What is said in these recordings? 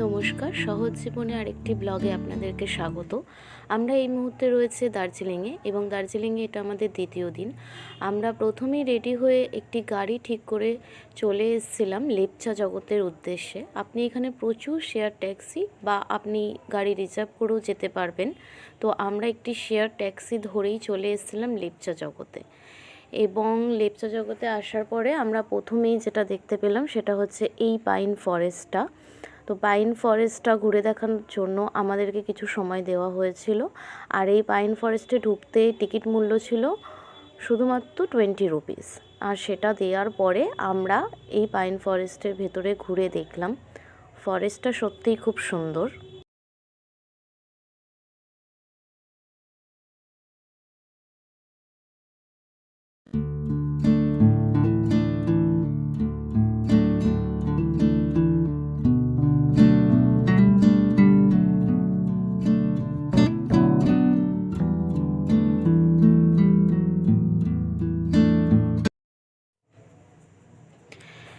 নমস্কার, সহজ জীবনে আরেকটি ব্লগে আপনাদেরকে স্বাগত। আমরা এই মুহূর্তে রয়েছে দার্জিলিংয়ে এবং দার্জিলিংয়ে এটা আমাদের দ্বিতীয় দিন। আমরা প্রথমেই রেডি হয়ে একটি গাড়ি ঠিক করে চলে এসেছিলাম লেপচা জগতের উদ্দেশ্যে। আপনি এখানে প্রচুর শেয়ার ট্যাক্সি বা আপনি গাড়ি রিজার্ভ করেও যেতে পারবেন। তো আমরা একটি শেয়ার ট্যাক্সি ধরেই চলে এসেছিলাম লেপচা জগতে। এবং লেপচা জগতে আসার পরে আমরা প্রথমেই যেটা দেখতে পেলাম সেটা হচ্ছে এই পাইন ফরেস্টটা তো পাইন ফরেস্টটা ঘুরে দেখানোর জন্য আমাদেরকে কিছু সময় দেওয়া হয়েছিল। আর এই পাইন ফরেস্টে ঢুকতে টিকিট মূল্য ছিল শুধুমাত্র টোয়েন্টি রুপিস। আর সেটা দেওয়ার পরে আমরা এই পাইন ফরেস্টের ভেতরে ঘুরে দেখলাম। ফরেস্টটা সত্যিই খুব সুন্দর।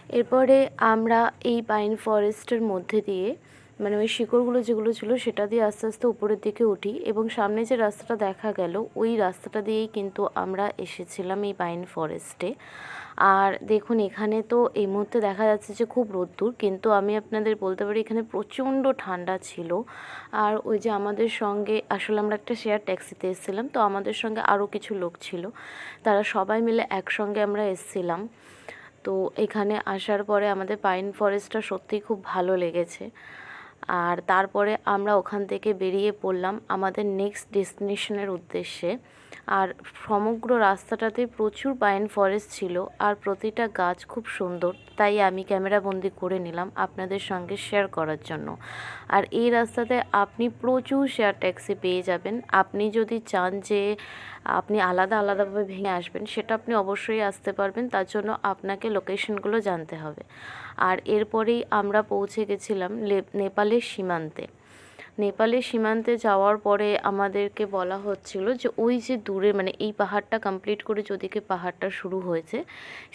এরপরে আমরা এই পাইন ফরেস্টের মধ্যে দিয়ে মানে ওই শিকড়গুলো যেগুলো ছিল সেটা দিয়ে আস্তে আস্তে উপরের দিকে উঠি এবং সামনে যে রাস্তাটা দেখা গেল, ওই রাস্তাটা দিয়েই কিন্তু আমরা এসেছিলাম এই পাইন ফরেস্টে আর দেখুন, এখানে তো এই মুহূর্তে দেখা যাচ্ছে যে খুব রোদ্দুর, কিন্তু আমি আপনাদের বলতে পারি এখানে প্রচণ্ড ঠান্ডা ছিল। আর ওই যে আমাদের সঙ্গে, আসলে আমরা একটা শেয়ার ট্যাক্সিতে এসেছিলাম, তো আমাদের সঙ্গে আরও কিছু লোক ছিল। তারা সবাই মিলে একসঙ্গে আমরা এসেছিলাম। তো এখানে আসার পরে আমাদের পাইন ফরেস্টটা সত্যিই খুব ভালো লেগেছে। আর তারপরে আমরা ওখান থেকে বেরিয়ে পড়লাম আমাদের নেক্সট ডেস্টিনেশনের উদ্দেশ্যে। আর সমগ্র রাস্তাটাতে প্রচুর পাইন ফরেস্ট ছিল আর প্রতিটা গাছ খুব সুন্দর। তাই আমি ক্যামেরা বন্দি করে নিলাম আপনাদের সঙ্গে শেয়ার করার জন্য। আর এই রাস্তাতে আপনি প্রচুর শেয়ার ট্যাক্সি পেয়ে যাবেন। আপনি যদি চান যে আপনি আলাদা আলাদাভাবে ভেঙে আসবেন, সেটা আপনি অবশ্যই আসতে পারবেন। তার জন্য আপনাকে লোকেশনগুলো জানতে হবে। আর এরপরেই আমরা পৌঁছে গেছিলাম নেপালের সীমান্তে। নেপালের সীমান্তে যাওয়ার পরে আমাদেরকে বলা হচ্ছিল যে ওই যে দূরে মানে এই পাহাড়টা কমপ্লিট করে যদিকে পাহাড়টা শুরু হয়েছে,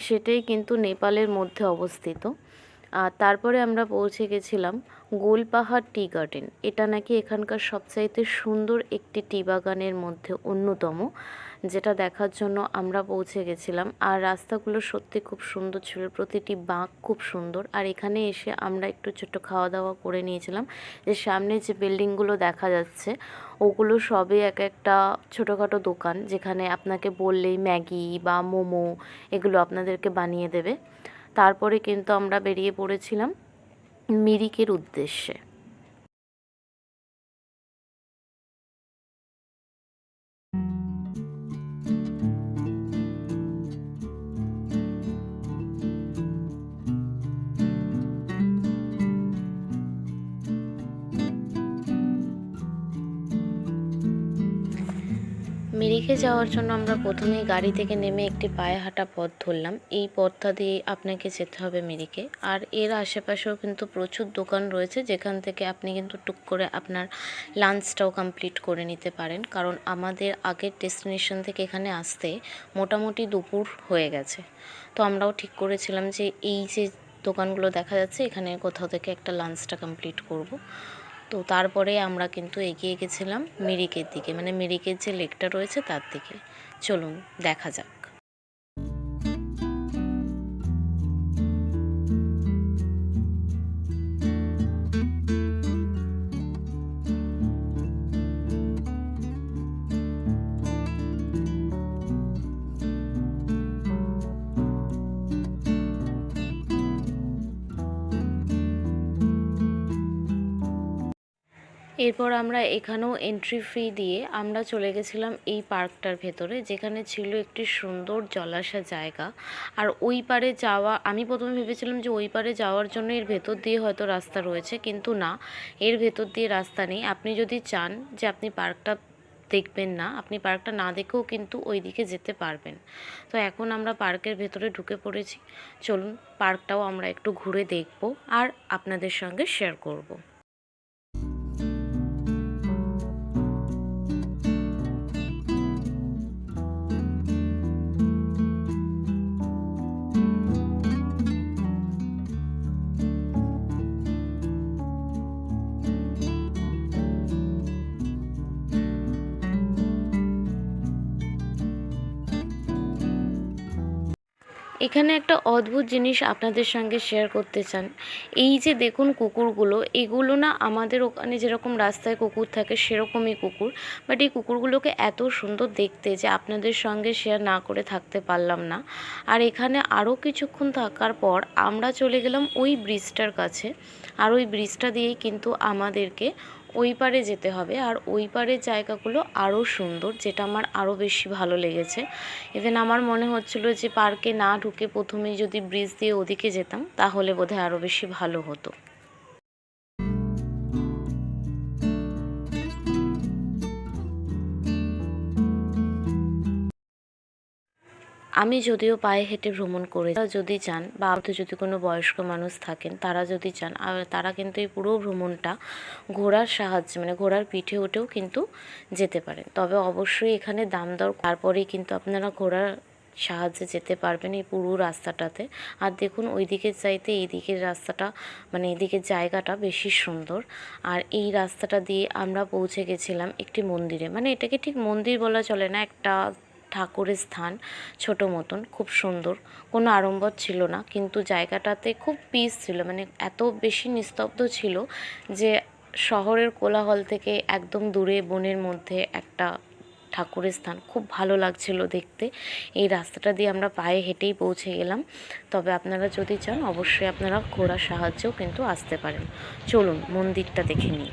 সেটাই কিন্তু নেপালের মধ্যে অবস্থিত। আর তারপরে আমরা পৌঁছে গেছিলাম গোলপাহাড় টি গার্ডেন। এটা নাকি এখানকার সবচাইতে সুন্দর একটি টি বাগানের মধ্যে অন্যতম। যেটা দেখার জন্য আমরা পৌঁছে গেছিলাম। আর রাস্তাগুলো সত্যি খুব সুন্দর ছিল, প্রতিটি বাঁক খুব সুন্দর। আর এখানে এসে আমরা একটু ছোট্ট খাওয়া দাওয়া করে নিয়েছিলাম। যে সামনে যে বিল্ডিংগুলো দেখা যাচ্ছে, ওগুলো সবই এক একটা ছোটোখাটো দোকান, যেখানে আপনাকে বললেই ম্যাগি বা মোমো এগুলো আপনাদেরকে বানিয়ে দেবে। তারপরে কিন্তু আমরা বেরিয়ে পড়েছিলাম মিরিকের উদ্দেশ্যে। মিরিকে যাওয়ার জন্য আমরা প্রথমেই গাড়ি থেকে নেমে একটি পায়ে হাঁটা পথ ধরলাম। এই পথটা দিয়ে আপনাকে যেতে হবে মিরিকে। আর এর আশেপাশেও কিন্তু প্রচুর দোকান রয়েছে, যেখান থেকে আপনি কিন্তু টুক করে আপনার লাঞ্চটাও কমপ্লিট করে নিতে পারেন। কারণ আমাদের আগের ডেস্টিনেশন থেকে এখানে আসতে মোটামুটি দুপুর হয়ে গেছে। তো আমরাও ঠিক করেছিলাম যে এই যে দোকানগুলো দেখা যাচ্ছে, এখানে কোথাও থেকে একটা লাঞ্চটা কমপ্লিট করব। তো তারপরে আমরা কিন্তু এগিয়ে গেছিলাম মিরিকের দিকে। মানে মিরিকের যে লেকটা রয়েছে তার দিকে। চলুন, দেখা যাক। এরপর আমরা এখানেও এন্ট্রি ফি দিয়ে আমরা চলে গেছিলাম এই পার্কটার ভেতরে, যেখানে ছিল একটি সুন্দর জলাশয় জায়গা। আর ওই পারে যাওয়া, আমি প্রথমে ভেবেছিলাম যে ওই পারে যাওয়ার জন্য এর ভেতর দিয়ে হয়তো রাস্তা রয়েছে, কিন্তু না। এর ভেতর দিয়ে রাস্তা নেই। আপনি যদি চান যে আপনি পার্কটা দেখবেন না, আপনি পার্কটা না দেখেও কিন্তু ওই দিকে যেতে পারবেন। তো এখন আমরা পার্কের ভেতরে ঢুকে পড়েছি। চলুন, পার্কটাও আমরা একটু ঘুরে দেখব আর আপনাদের সঙ্গে শেয়ার করব। এখানে একটা অদ্ভুত জিনিস আপনাদের সঙ্গে শেয়ার করতে চান। এই যে দেখুন কুকুরগুলো, এগুলো না আমাদের ওখানে যেরকম রাস্তায় কুকুর থাকে সেরকমই কুকুর। বাট এই কুকুরগুলোকে এত সুন্দর দেখতে যে আপনাদের সঙ্গে শেয়ার না করে থাকতে পারলাম না। আর এখানে আরও কিছুক্ষণ থাকার পর আমরা চলে গেলাম ওই ব্রিজটার কাছে। আর ওই ব্রিজটা দিয়েই কিন্তু আমাদেরকে ওই পারে যেতে হবে। আর ওই পারের জায়গাগুলো আরও সুন্দর, যেটা আমার আরও বেশি ভালো লেগেছে। ইভেন আমার মনে হচ্ছিল যে, পার্কে না ঢুকে প্রথমেই যদি ব্রিজ দিয়ে ওদিকে যেতাম, তাহলে বোধহয় আরও বেশি ভালো হতো। আমি যদিও পায়ে হেঁটে ভ্রমণ করে যদি চান বা যদি কোনো বয়স্ক মানুষ থাকেন, তারা যদি চান তারা কিন্তু এই পুরো ভ্রমণটা ঘোড়ার সাহায্যে মানে ঘোড়ার পিঠে উঠেও কিন্তু যেতে পারেন। তবে অবশ্যই এখানে দাম দর, তারপরেই কিন্তু আপনারা ঘোড়ার সাহায্যে যেতে পারবেন এই পুরো রাস্তাটাতে। আর দেখুন ওই দিকের চাইতে এই দিকের রাস্তাটা মানে এদিকের জায়গাটা বেশি সুন্দর। আর এই রাস্তাটা দিয়ে আমরা পৌঁছে গেছিলাম একটি মন্দিরে। মানে এটাকে ঠিক মন্দির বলা চলে না, একটা ঠাকুরের স্থান ছোট মতন, খুব সুন্দর। কোনো আড়ম্বর ছিল না, কিন্তু জায়গাটাতে খুব পিস ছিল। মানে এত বেশি নিস্তব্ধ ছিল যে শহরের কোলাহল থেকে একদম দূরে বনের মধ্যে একটা ঠাকুরের স্থান। খুব ভালো লাগছিল দেখতে। এই রাস্তাটা দিয়ে আমরা পায়ে হেঁটেই পৌঁছে গেলাম। তবে আপনারা যদি চান, অবশ্যই আপনারা ঘোড়ার সাহায্যেও কিন্তু আসতে পারেন। চলুন, মন্দিরটা দেখে নিই।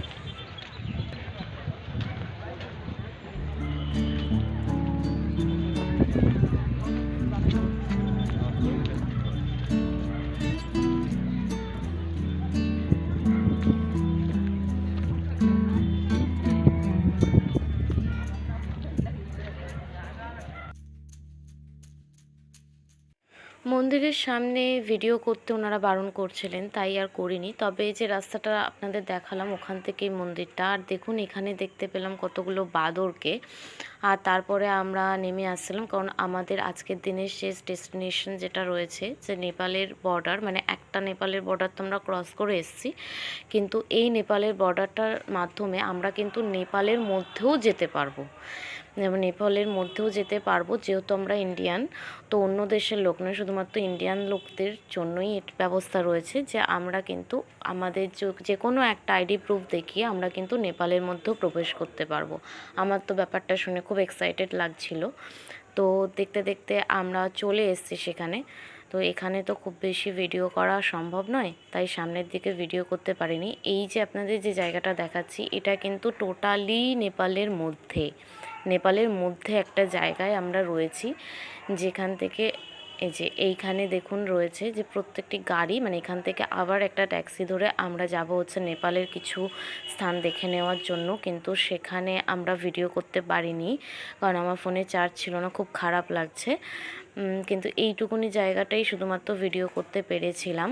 মন্দিরের সামনে ভিডিও করতে ওনারা বারণ করছিলেন, তাই আর করিনি। তবে যে রাস্তাটা আপনাদের দেখালাম, ওখান থেকেই মন্দিরটা। আর দেখুন, এখানে দেখতে পেলাম কতগুলো বাদরকে। আর তারপরে আমরা নেমে আসছিলাম, কারণ আমাদের আজকের দিনের শেষ ডেস্টিনেশন যেটা রয়েছে, যে নেপালের বর্ডার মানে একটা নেপালের বর্ডার তো আমরা ক্রস করে এসেছি, কিন্তু এই নেপালের বর্ডারটার মাধ্যমে আমরা কিন্তু নেপালের মধ্যেও যেতে পারব। নেপালের মধ্যেও যেতে পারব, যেহেতু আমরা ইন্ডিয়ান তো অন্য দেশের লোক নয়, শুধুমাত্র ইন্ডিয়ান লোকদের জন্যই ব্যবস্থা রয়েছে যে আমরা কিন্তু আমাদের যে কোনো একটা আইডি প্রুফ দেখিয়ে আমরা কিন্তু নেপালের মধ্যেও প্রবেশ করতে পারব। আমার তো ব্যাপারটা শুনে খুব এক্সাইটেড লাগছিল। তো দেখতে দেখতে আমরা চলে এসেছি সেখানে। তো এখানে তো খুব বেশি ভিডিও করা সম্ভব নয়, তাই সামনের দিকে ভিডিও করতে পারিনি। এই যে আপনাদের যে জায়গাটা দেখাচ্ছি, এটা কিন্তু টোটালি নেপালের মধ্যে। নেপালের মধ্যে একটা জায়গায় আমরা রয়েছি, যেখান থেকে এই যে এইখানে দেখুন রয়েছে যে প্রত্যেকটি গাড়ি মানে এখান থেকে আবার একটা ট্যাক্সি ধরে আমরা যাব হচ্ছে নেপালের কিছু স্থান দেখে নেওয়ার জন্য। কিন্তু সেখানে আমরা ভিডিও করতে পারিনি কারণ আমার ফোনে চার্জ ছিল না, খুব খারাপ লাগছে। কিন্তু এইটুকুনি জায়গাটাই শুধুমাত্র ভিডিও করতে পেরেছিলাম।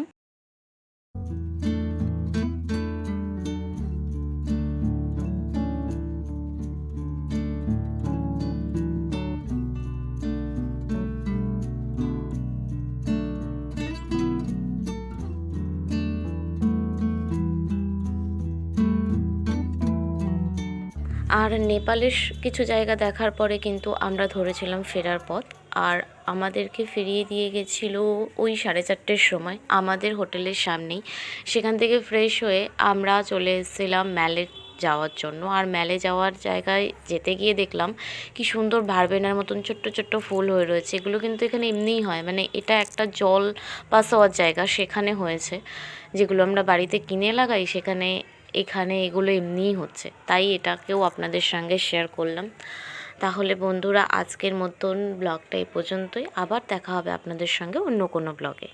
আর নেপালের কিছু জায়গা দেখার পরে কিন্তু আমরা ধরেছিলাম ফেরার পথ। আর আমাদেরকে ফিরিয়ে দিয়ে গেছিল ওই সাড়ে চারটের সময়, আমাদের হোটেলের সামনেই। সেখান থেকে ফ্রেশ হয়ে আমরা চলে এসেছিলাম ম্যালে যাওয়ার জন্য। আর ম্যালে যাওয়ার জায়গায় যেতে গিয়ে দেখলাম কি সুন্দর ভারবেনার মতন ছোট্ট ছোট্ট ফুল হয়ে রয়েছে। এগুলো কিন্তু এখানে এমনিই হয় মানে এটা একটা জল পাস হওয়ার জায়গা সেখানে হয়েছে। যেগুলো আমরা বাড়িতে কিনে লাগাই, সেখানে এখানে এগুলো এমনিই হচ্ছে। তাই এটাকেও আপনাদের সঙ্গে শেয়ার করলাম। তাহলে বন্ধুরা, আজকের মতন ব্লগটা এই পর্যন্তই। আবার দেখা হবে আপনাদের সঙ্গে অন্য কোনো ব্লগে